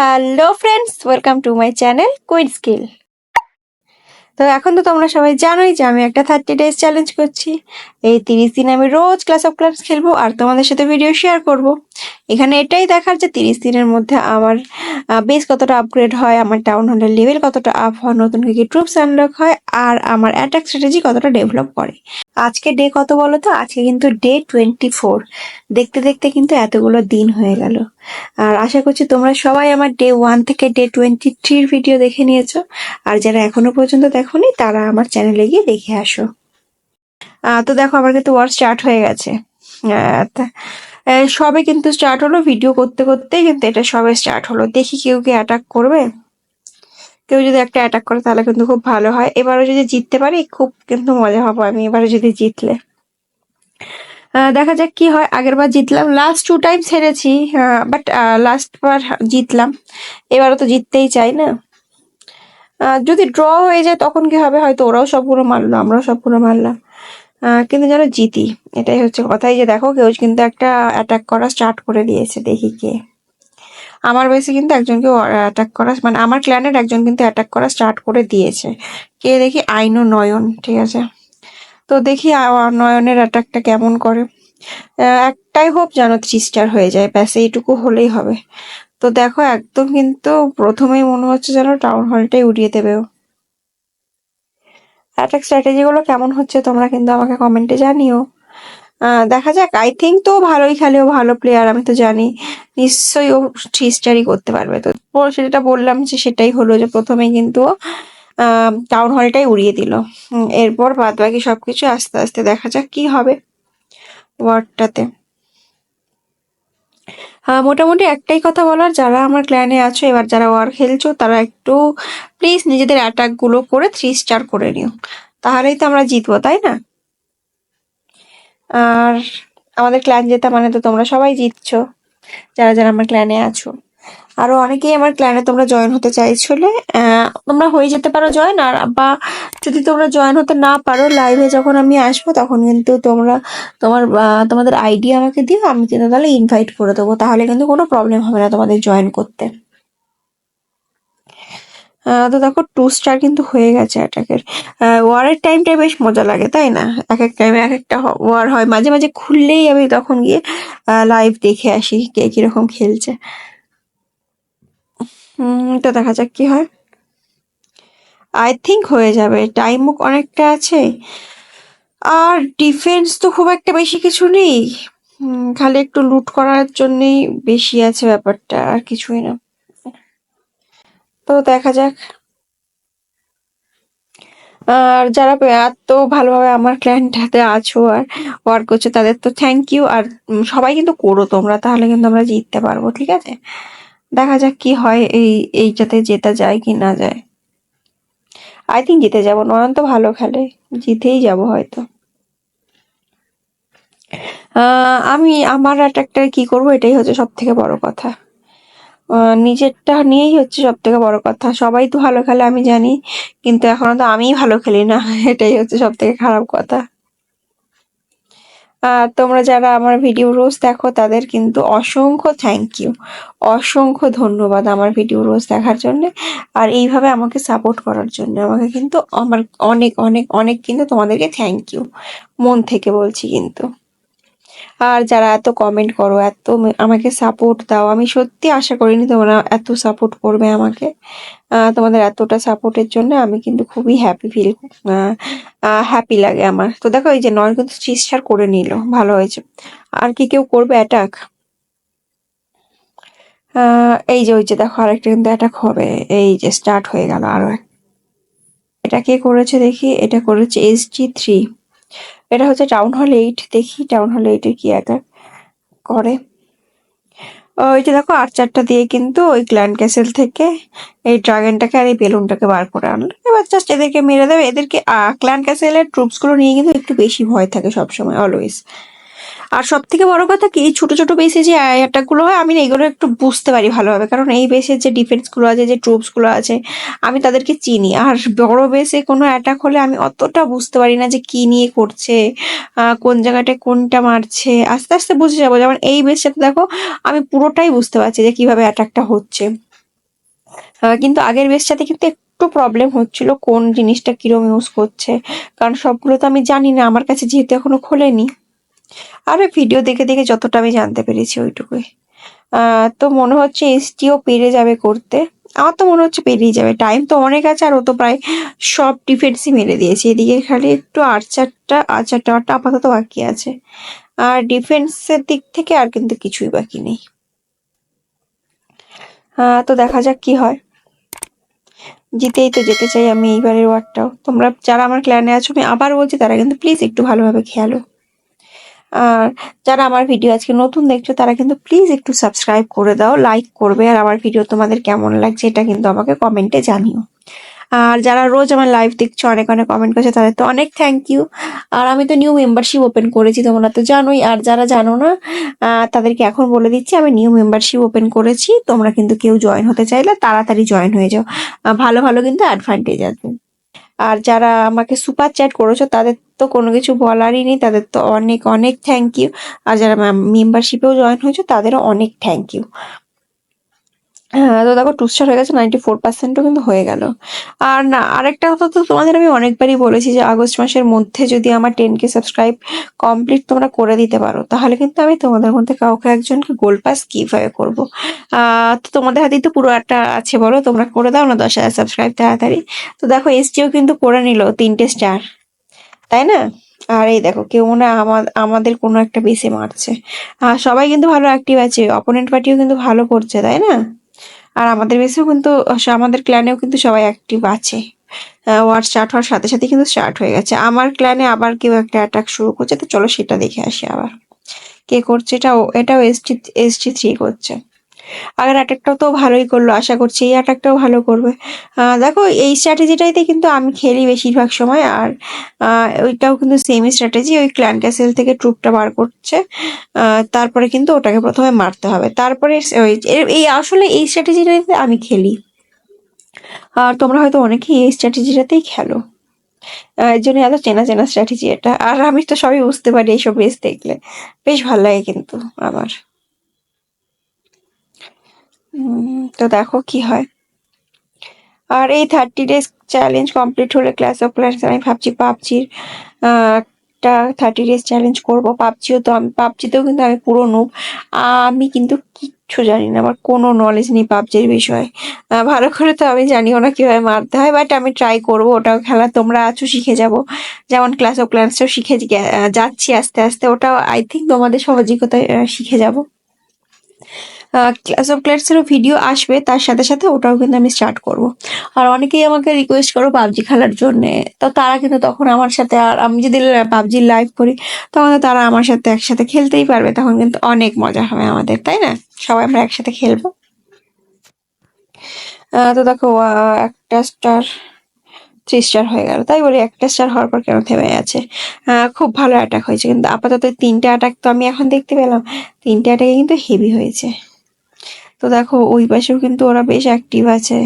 Hello friends welcome to my channel queen skill তো এখন তো তোমরা সবাই জানোই যে আমি একটা থার্টি ডেজ চ্যালেঞ্জ করছি। এই তিরিশ দিন আমি রোজ ক্লাস অফ ক্লাস খেলব আর তোমাদের সাথে ভিডিও শেয়ার করব। এখানে এটাই দেখার যে তিরিশ দিনের মধ্যে আমার বেস কতটা আপগ্রেড হয়, আমার টাউন হলের লেভেল কতটা আপ হয়, নতুন কি কি ট্রুপস আনলক হয়, আর আমার অ্যাটাক স্ট্র্যাটেজি কতটা ডেভেলপ করে। আজকে ডে কত বলো তো? আজকে কিন্তু ডে টোয়েন্টি ফোর দেখতে দেখতে কিন্তু এতগুলো দিন হয়ে গেল। আর আশা করছি তোমরা সবাই আমার ডে ওয়ান থেকে ডে টোয়েন্টি থ্রির ভিডিও দেখে নিয়েছো। আর যারা এখনও পর্যন্ত দেখোনি, তারা আমার চ্যানেলে গিয়ে দেখে আসো। তো দেখো, আমার কিন্তু ওয়ার স্টার্ট হয়ে গেছে। সবে কিন্তু স্টার্ট হলো ভিডিও করতে করতে কিন্তু এটা সবে স্টার্ট হলো। দেখি কেউ কি অ্যাটাক করবে। কেউ যদি একটা অ্যাটাক করে, তাহলে কিন্তু খুব ভালো হয়। এবারও যদি জিততে পারি, খুব কিন্তু মজা হবে আমি এবারে যদি জিতলে। দেখা যাক কি হয়। আগের বার জিতলাম। লাস্ট টু টাইমস হেরেছি বাট লাস্ট বার জিতলাম। এবারও তো জিততেই চাই না। যদি ড্র হয়ে যায়, তখন কি হবে? হয়তো ওরাও সবগুলো মারলো, আমরাও সবগুলো মারলাম। কিন্তু যেন জিতি। এটাই হচ্ছে কথাই যে দেখো, কেউ কিন্তু একটা অ্যাটাক করা স্টার্ট করে দিয়েছে, দেখি কে। আমার বেসে কিন্তু একজনকে অ্যাটাক করা মানে আমার ক্ল্যানের একজন কিন্তু অ্যাটাক করা স্টার্ট করে দিয়েছে। কে দেখি? আইনো নয়ন, ঠিক আছে? তো দেখি নয়নের অ্যাটাকটা কেমন করে। একটাই হোপ যেন থ্রি স্টার হয়ে যায়, ব্যাস, এইটুকু হলেই হবে। তো দেখো, একদম কিন্তু প্রথমেই মনে হচ্ছে যেন টাউন হলটাই উড়িয়ে দেবে ও। অ্যাটাক স্ট্র্যাটেজি গুলো কেমন হচ্ছে তোমরা কিন্তু আমাকে কমেন্টে জানিও। দেখা যাক আই থিঙ্ক তো ভালোই খেলে ও ভালো প্লেয়ার আমি তো জানি। নিশ্চয়ই ও থ্রি স্টারই করতে পারবে তো। সেটা বললাম যে সেটাই হলো যে প্রথমে কিন্তু টাউন হলটাই উড়িয়ে দিল। এরপর বাদ বাকি সবকিছু আস্তে আস্তে দেখা যাক কি হবে। ওয়ার্ডটাতে মোটামুটি একটাই কথা বলার, যারা আমার ক্ল্যানে আছো, এবার যারা ওয়ার খেলছো, তারা একটু প্লিজ নিজেদের অ্যাটাকগুলো করে থ্রি স্টার করে নিও। তাহলেই তো আমরা জিতবো, তাই না? আর আমাদের ক্ল্যান জেতা মানে তো তোমরা সবাই জিতছো, যারা যারা আমার ক্ল্যানে আছো। আরও অনেকেই আমার ক্ল্যানে তোমরা জয়েন হতে চাইছিলে। তোমরা হয়ে যেতে পারো জয়েন আর বা যদি তোমরা জয়েন হতে না পারো লাইভে যখন আমি আসব, তখন কিন্তু তোমরা তোমার তোমাদের আইডি আমাকে দিও, আমি কিন্তু তাহলে ইনভাইট করে দেবো। তাহলে কিন্তু কোনো প্রবলেম হবে না তোমাদের জয়েন করতে। তো দেখো টু স্টার কিন্তু হয়ে গেছে অ্যাটাকের ওয়ারের টাইমটা বেশ মজা লাগে, তাই না? এক এক টাইমে এক একটা ওয়ার হয়। মাঝে মাঝে খুললেই আমি তখন গিয়ে লাইভ দেখে আসি কে কীরকম খেলছে। তো দেখা যাক কি হয়। আই থিঙ্ক হয়ে যাবে। টাইমও অনেকটা আছে। আর ডিফেন্স তো খুব একটা বেশি কিছু নেই। খালি একটু লুট করার জন্যই বেশি আছে ব্যাপারটা, আর কিছুই না। তো দেখা যাক। আর যারা এত ভালোভাবে আমার ক্লায়েন্টটাতে আছো আর ওয়ার্ক করছ, তাদের তো থ্যাংক ইউ আর সবাই কিন্তু করো তোমরা, তাহলে কিন্তু আমরা জিততে পারব, ঠিক আছে? দেখা যাক কি হয় এই, এইটাতে জেতা যায় কি না যায়। আই থিঙ্ক জিতে যাব। নয়ন তো ভালো খেলে। জিতেই যাব হয়তো। আমি আমার অ্যাটাকটা কি করব? এটাই হচ্ছে সব থেকে বড় কথা। নিজেরটা নিয়েই হচ্ছে সব থেকে বড় কথা। সবাই তো ভালো খেলে, আমি জানি। কিন্তু এখনও তো আমিই ভালো খেলি না। এটাই হচ্ছে সব থেকে খারাপ কথা। তোমরা যারা আমার ভিডিও রোজ দেখো, তাদের কিন্তু অসংখ্য থ্যাংক ইউ অসংখ্য ধন্যবাদ আমার ভিডিও রোজ দেখার জন্য। আর এইভাবে আমাকে সাপোর্ট করার জন্য। আমাকে কিন্তু আমার অনেক অনেক অনেক কিন্তু তোমাদেরকে থ্যাংক ইউ মন থেকে বলছি কিন্তু। আর যারা এত কমেন্ট করো, এত আমাকে সাপোর্ট দাও। আমি সত্যি আশা করিনি তোমরা এত সাপোর্ট করবে আমাকে। তোমাদের এতটা সাপোর্টের জন্য আমি কিন্তু খুবই হ্যাপি ফিল হ্যাপি লাগে আমার। তো দেখো, এই যে নয় কিন্তু চিস্টার করে নিল, ভালো হয়েছে। আর কি কেউ করবে অ্যাটাক এই যে, ওই যে দেখো, আরেকটা কিন্তু অ্যাটাক হবে। এই যে স্টার্ট হয়ে গেল আরও এক। এটা কে করেছে দেখি? এটা করেছে এস জি থ্রি এটা হচ্ছে টাউন হল এইট দেখি টাউন হল এইটের কি অ্যাটাক করে। ওই যে দেখো আর্চারটা দিয়ে কিন্তু ওই গ্ল্যান্ড ক্যাসেল থেকে এই ড্রাগনটাকে আর এই বেলুনটাকে বার করে আনলো। এবার জাস্ট এদেরকে মেরে দেবে। এদেরকে ক্ল্যান্ড ক্যাসেলের ট্রুপসগুলো নিয়ে কিন্তু একটু বেশি ভয় থাকে সবসময় অলওয়েজ আর সব থেকে বড় কথা কি, এই ছোট ছোট বেসে যে অ্যাটাকগুলো হয়, আমি এগুলো একটু বুঝতে পারি ভালোভাবে। কারণ এই বেসের যে ডিফেন্সগুলো আছে, যে ট্রুপসগুলো আছে, আমি তাদেরকে চিনি। আর বড় বেসে কোনো অ্যাটাক হলে আমি অতটা বুঝতে পারি না যে কি নিয়ে করছে কোন জায়গাটায় কোনটা মারছে। আস্তে আস্তে বুঝে যাব। যেমন এই বেসটাতে দেখো, আমি পুরোটাই বুঝতে পারছি যে কীভাবে অ্যাটাকটা হচ্ছে। কিন্তু আগের বেসটাতে কিন্তু একটু প্রবলেম হচ্ছিল কোন জিনিসটা কিরম ইউজ করছে। কারণ সবগুলো তো আমি জানি না, আমার কাছে যেহেতু এখনও খোলেনি। আর ওই ভিডিও দেখে দেখে যতটা আমি জানতে পেরেছি ওইটুকুই। তো মনে হচ্ছে এসটিও পেরে যাবে করতে। আমার তো মনে হচ্ছে পেরিয়ে যাবে। টাইম তো অনেক আছে আর ও তো প্রায় সব ডিফেন্সই মেরে দিয়েছে। এদিকে খালি একটু আর্চারটা আর্চার টাওয়ারটা আপাতত বাকি আছে। আর ডিফেন্সের দিক থেকে আর কিন্তু কিছুই বাকি নেই। তো দেখা যাক কি হয়। জিতেই তো যেতে চাই আমি এইবারের ওয়ার্ডটাও। তোমরা যারা আমার ক্ল্যানে আছো, আমি আবার বলছি, তারা কিন্তু প্লিজ একটু ভালোভাবে খেয়ালো আর যারা আমার ভিডিও আজকে নতুন দেখছ, তারা কিন্তু প্লিজ একটু সাবস্ক্রাইব করে দাও লাইক করবে, আর আমার ভিডিও তোমাদের কেমন লাগছে এটা কিন্তু আমাকে কমেন্টে জানিও। আর যারা রোজ আমার লাইভ দেখছ, অনেক অনেক কমেন্ট করছে, তাদের তো অনেক থ্যাংক ইউ আর আমি তো নিউ মেম্বারশিপ ওপেন করেছি, তোমরা তো জানোই। আর যারা জানো না তাদেরকে এখন বলে দিচ্ছি, আমি নিউ মেম্বারশিপ ওপেন করেছি। তোমরা কিন্তু কেউ জয়েন হতে চাইলে তাড়াতাড়ি জয়েন হয়ে যাও। ভালো ভালো কিন্তু অ্যাডভান্টেজ আছে। আর যারা আমাকে সুপার চ্যাট করেছ, তাদের তো কোনো কিছু বলারই নেই, তাদের তো অনেক অনেক থ্যাংক ইউ আর যারা মেম্বারশিপেও জয়েন হয়েছো, তাদেরও অনেক থ্যাংক ইউ তো দেখো টু স্টার হয়ে গেছে নাইনটি ফোর পার্সেন্টও কিন্তু হয়ে গেল। আর না, আরেকটা কথা তো তোমাদের আমি অনেকবারই বলেছি যে আগস্ট মাসের মধ্যে যদি আমার টেন কে সাবস্ক্রাইব কমপ্লিট তোমরা করে দিতে পারো, তাহলে কিন্তু আমি তোমাদের মধ্যে কাউকে একজনকে গোল্ড পাস কীভাবে করব। তো তোমাদের হাতেই তো পুরো একটা আছে বলো, তোমরা করে দাও না দশ হাজার সাবস্ক্রাইব তাড়াতাড়ি। তো দেখো, এসটিও কিন্তু করে নিল তিনটে স্টার তাই না? আর এই দেখো, কেউ মনে হয় আমা- আমাদের কোনো একটা বেসে মারছে। আর সবাই কিন্তু ভালো অ্যাক্টিভ আছে অপোনেন্ট পার্টিও কিন্তু ভালো করছে, তাই না? আর আমাদের বেসেও কিন্তু আমাদের ক্ল্যানেও কিন্তু সবাই অ্যাক্টিভ আছে। ওয়ার স্টার্ট হওয়ার সাথে সাথে কিন্তু স্টার্ট হয়ে গেছে। আমার ক্ল্যানে আবার কেউ একটা অ্যাটাক শুরু করছে, তো চলো সেটা দেখে আসি আবার। কে করছে? এটাও এটাও এসটি এসটি থ্রি করছে। আগের অ্যাটাকটাও তো ভালোই করল, আশা করছি এই অ্যাটাকটাও ভালো করবে। দেখো, এই স্ট্র্যাটেজিটাইতে কিন্তু আমি খেলি বেশিরভাগ সময়, আর ওইটাও কিন্তু সেম স্ট্র্যাটেজি ওই ক্ল্যান ক্যাসেল থেকে ট্রুপটা বার করছে তারপরে কিন্তু ওটাকে প্রথমে মারতে হবে। তারপরে ওই এই, আসলে এই স্ট্র্যাটেজিটাতে আমি খেলি। আর তোমরা হয়তো অনেকেই এই স্ট্র্যাটেজিটাতেই খেলো। এর জন্য এত চেনা চেনা স্ট্র্যাটেজি এটা। আর আমি তো সবই বুঝতে পারি এইসব রেস দেখলে। বেশ ভালো লাগে কিন্তু আমার। তো দেখো কি হয়। আর এই থার্টি ডেজ চ্যালেঞ্জ কমপ্লিট হলে ক্লাস অফ ক্লাস আমি ভাবছি পাবজির একটা থার্টি ডেজ চ্যালেঞ্জ করব। পাবজিও তো আমি, পাবজিতেও কিন্তু আমি পুরো নুব আমি কিন্তু কিচ্ছু জানি না, আমার কোনো নলেজ নেই পাবজির বিষয়ে। ভালো করে তো আমি জানিও না কীভাবে মারতে হয় বাট আমি ট্রাই করব ওটাও খেলা, তোমরা আছো, শিখে যাব। যেমন ক্লাস অফ ক্লাসটাও শিখে যাচ্ছি আস্তে আস্তে, ওটাও আই থিঙ্ক তোমাদের সহযোগিতায় শিখে যাব। ক্লাস অফ ক্লাসেরও ভিডিও আসবে, তার সাথে সাথে ওটাও কিন্তু আমি স্টার্ট করব। আর অনেকেই আমাকে রিকোয়েস্ট করো পাবজি খেলার জন্য। তো তারা কিন্তু তখন আমার সাথে, আর আমি যদি পাবজি লাইভ করি, তখন তারা আমার সাথে একসাথে খেলতেই পারবে, তখন কিন্তু অনেক মজা হবে আমাদের, তাই না? সবাই আমরা একসাথে খেলব। তো দেখো একটা স্টার থ্রি স্টার হয়ে গেল। তাই বলি, একটা স্টার হওয়ার পর কেন থেমে আছে খুব ভালো অ্যাটাক হয়েছে, কিন্তু আপাতত তিনটে অ্যাটাক তো আমি এখন দেখতে পেলাম। তিনটে অ্যাটাকে কিন্তু হেভি হয়েছে। তো দেখো, ওই পাশেও কিন্তু ওরা বেশ অ্যাক্টিভ আছে।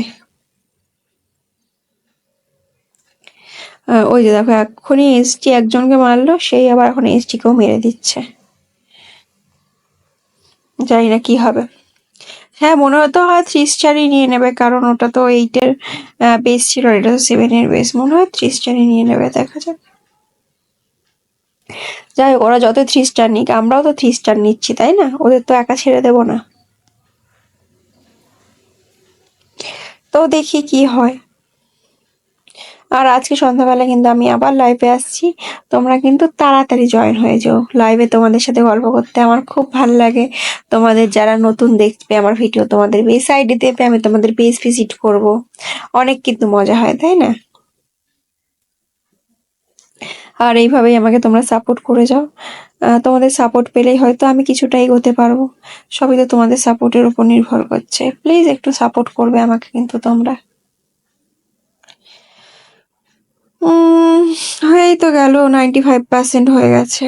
ওই যে দেখো, এক্ষুনি এসটি একজনকে মারলো, সেই আবার এখন এসটি কেও মেরে দিচ্ছে। জানি না কি হবে। হ্যাঁ মনে হতো হয় থ্রি স্টারই নিয়ে নেবে, কারণ ওটা তো এইটের বেস ছিল, এটা তো সেভেনের বেস মনে হয় থ্রি স্টারই নিয়ে নেবে, দেখা যাক। যাই হোক, ওরা যত থ্রি স্টার নিক, আমরাও তো থ্রি স্টার নিচ্ছি, তাই না? ওদের তো একা ছেড়ে দেবো না। তো দেখি কি হয়। আর আজকে সন্ধ্যাবেলা কিন্তু আমি আবার লাইভে আসছি। তোমরা কিন্তু তাড়াতাড়ি জয়েন হয়ে যাও। লাইভে তোমাদের সাথে গল্প করতে আমার খুব ভালো লাগে। তোমাদের যারা নতুন দেখবে আমার ভিডিও তোমাদের বেস আইডি দেবে, আমি তোমাদের পেজ ভিজিট করব। অনেক কিন্তু মজা হয়, তাই না? আর এইভাবেই আমাকে তোমরা সাপোর্ট করে যাও। তোমাদের সাপোর্ট পেলেই হয়তো আমি কিছুটা এগোতে পারব। সবই তো তোমাদের সাপোর্টের উপর নির্ভর করছে। প্লিজ একটু সাপোর্ট করবে আমাকে কিন্তু তোমরা। হয়েই তো গেল নাইনটি ফাইভ পার্সেন্ট হয়ে গেছে।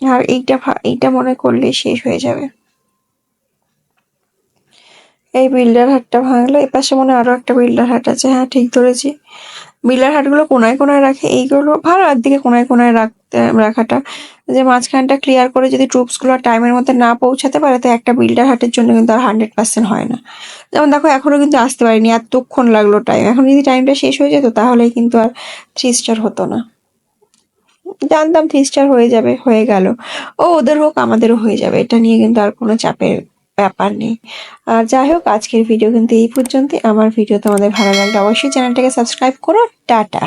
আর এইটা এইটা মনে করলে শেষ হয়ে যাবে। এই বিল্ডার হাটটা ভাঙলো। এই পাশে মনে হয় আরও একটা বিল্ডার হাট আছে। হ্যাঁ ঠিক ধরেছি। বিল্ডার হাটগুলো কোনায় কোনায় রাখে, এইগুলো ভালো একদিকে কোনায় কোনায় রাখতে, রাখাটা। যে মাঝখানটা ক্লিয়ার করে যদি ট্রুপসগুলো টাইমের মধ্যে না পৌঁছাতে পারে, তো একটা বিল্ডার হাটের জন্য কিন্তু আর হান্ড্রেড পার্সেন্ট হয় না। যেমন দেখো এখনও কিন্তু আসতে পারিনি, এতক্ষণ লাগল টাইম এখন যদি টাইমটা শেষ হয়ে যেত, তাহলেই কিন্তু আর থ্রি স্টার হতো না। জানতাম থ্রি স্টার হয়ে যাবে, হয়ে গেল। ও, ওদের হোক, আমাদেরও হয়ে যাবে। এটা নিয়ে কিন্তু আর কোনো চাপের ব্যাপার নেই। আর যাই হোক, আজকের ভিডিও কিন্তু এই পর্যন্তই। আমার ভিডিও তোমাদের ভালো লাগলে অবশ্যই চ্যানেলটাকে সাবস্ক্রাইব করো। টাটা।